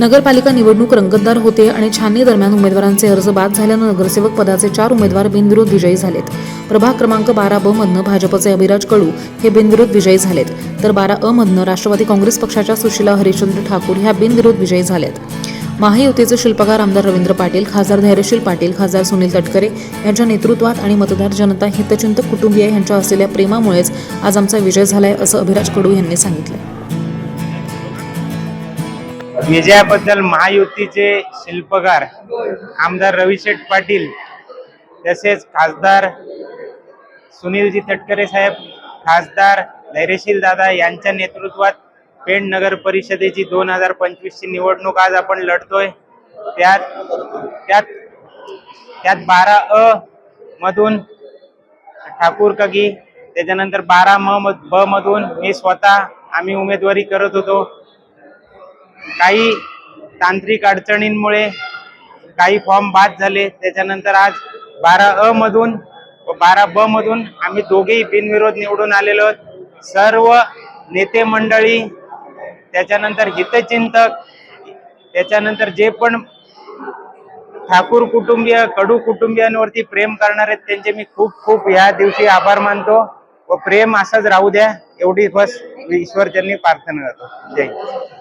नगरपालिका निवडणूक रंगतदार होते आणि छाननी दरम्यान उमेदवारांचे अर्ज बाद झाल्यानं नगरसेवक पदाचे चार उमेदवार बिनविरोध विजयी झालेत. प्रभाग क्रमांक बारा ब मधनं भाजपचे अभिराज कडू हे बिनविरोध विजयी झालेत. तर बारा अ मधनं राष्ट्रवादी काँग्रेस पक्षाच्या सुशीला हरिश्चंद्र ठाकूर ह्या बिनविरोध विजयी झाल्यात महायुतीचे शिल्पकार आमदार रवींद्र पाटील खासदार धैर्यशील पाटील खासदार सुनील तटकरे यांच्या नेतृत्वात आणि मतदार जनता हितचिंतक कुटुंबीय यांच्या असलेल्या प्रेमामुळेच आज आमचा विजय झालाय असं अभिराज कडू यांनी सांगितलं विजयाबद्दल महायुतीचे शिल्पकार आमदार रविशेठ पाटील तसेच खासदार सुनीलजी तटकरे साहेब खासदार धैर्यशील दादा यांच्या नेतृत्वात पेण नगर परिषदेची दोन हजार पंचवीसची निवडणूक आज आपण लढतोय. त्यात त्यात त्यात बारा अ मधून ठाकूर कगी त्याच्यानंतर बारा म मध- ब मधून मी स्वतः आम्ही उमेदवारी करत होतो. काही तांत्रिक अडचणींमुळे काही फॉर्म बाद झाले. त्याच्यानंतर आज बारा अ मधून व बारा ब मधून आम्ही दोघेही बिनविरोध निवडून आलेलो आहोत. सर्व नेते मंडळी त्याच्यानंतर हितचिंतक त्याच्यानंतर जे पण ठाकूर कुटुंबीय कडू कुटुंबियांवरती प्रेम करणार आहेत त्यांचे मी खूप खूप या दिवशी आभार मानतो व प्रेम असंच राहू द्या. एवढी बस ईश्वरचरणी प्रार्थना करतो. जय